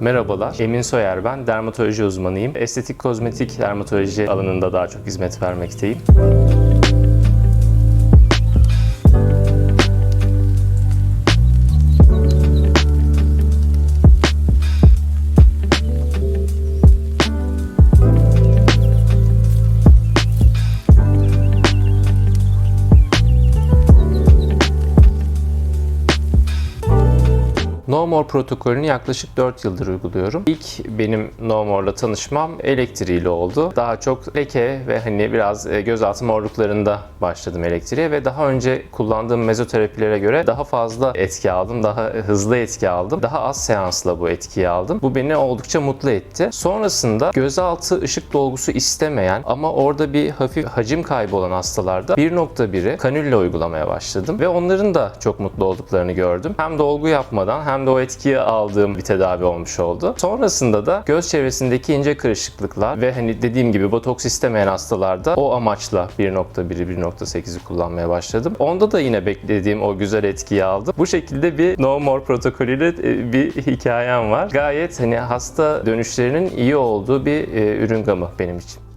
Merhabalar, Emin Soyer ben. Dermatoloji uzmanıyım. Estetik kozmetik dermatoloji alanında daha çok hizmet vermekteyim. No More protokolünü yaklaşık 4 yıldır uyguluyorum. İlk benim No More'la tanışmam elektriğiyle oldu. Daha çok leke ve hani biraz e, gözaltı morluklarında başladım elektriğe ve daha önce kullandığım mezoterapilere göre daha fazla etki aldım, daha hızlı etki aldım. Daha az seansla bu etkiyi aldım. Bu beni oldukça mutlu etti. Sonrasında gözaltı ışık dolgusu istemeyen ama orada bir hafif hacim kaybı olan hastalarda 1.1'i kanülle uygulamaya başladım ve onların da çok mutlu olduklarını gördüm. Hem dolgu yapmadan hem de o etkiyi aldığım bir tedavi olmuş oldu. Sonrasında da göz çevresindeki ince kırışıklıklar ve hani dediğim gibi botoks istemeyen hastalarda o amaçla 1.1'i 1.8'i kullanmaya başladım. Onda da yine beklediğim o güzel etkiyi aldım. Bu şekilde bir No More protokolüyle e, bir hikayem var. Gayet hani hasta dönüşlerinin iyi olduğu bir e, ürün gamı benim için.